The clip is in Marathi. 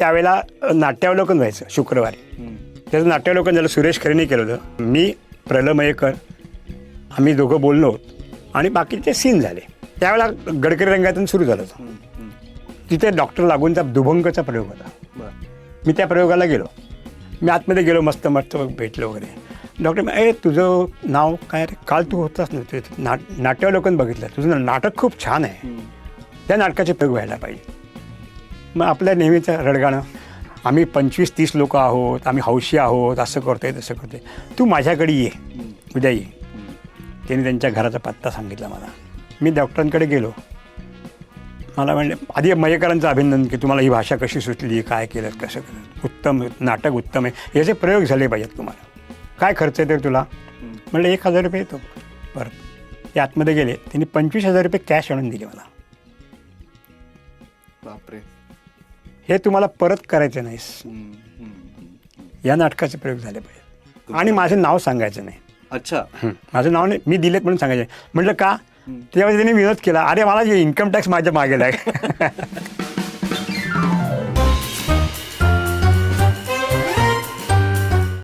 त्यावेळेला नाट्यावलोकन व्हायचं शुक्रवारी. त्याचं नाट्यावलोकन झालं सुरेश खरेने केलं होतं. मी प्रल मयेकर आम्ही दोघं बोललो आणि बाकीचे सीन झाले. त्यावेळेला गडकरी रंगातून सुरू झालं होतं. तिथे डॉक्टर लागूनचा दुभंगचा प्रयोग होता. मी त्या प्रयोगाला गेलो. मी आतमध्ये गेलो मस्त मस्त भेटलो वगैरे. डॉक्टर ए तुझं नाव काय रे? काल तू होताच नव्हते नाट नाट्यावलोकन बघितलं. तुझं नाटक खूप छान आहे. त्या नाटकाचे प्रयोग व्हायला पाहिजे. मग आपल्या नेहमीचं रडगाणं आम्ही पंचवीस तीस लोक आहोत आम्ही हौशी आहोत असं करतो आहे तसं करतोय. तू माझ्याकडे ये उद्या ये. त्यांनी त्यांच्या घराचा पत्ता सांगितला मला. मी डॉक्टरांकडे गेलो. मला म्हणले आधी मयेकरांचं अभिनंदन की तुम्हाला ही भाषा कशी सुचली काय केलं कसं केलं. उत्तम नाटक उत्तम आहे. याचे प्रयोग झाले पाहिजेत तुम्हाला. काय खर्च येतो तुला? म्हणलं एक हजार रुपये येतो. बरं. ते आतमध्ये गेले. त्यांनी पंचवीस हजार रुपये कॅश आणून दिले मला. बापरे. हे तुम्हाला परत करायचं नाहीस या नाटकाचे प्रयोग झाले पाहिजे आणि माझं नाव सांगायचं नाही. अच्छा. माझं नाव नाही मी दिलेत म्हणून सांगायचं म्हटलं का? त्यावेळी त्यांनी विरोध केला. अरे मला इन्कम टॅक्स माझ्या मागेला आहे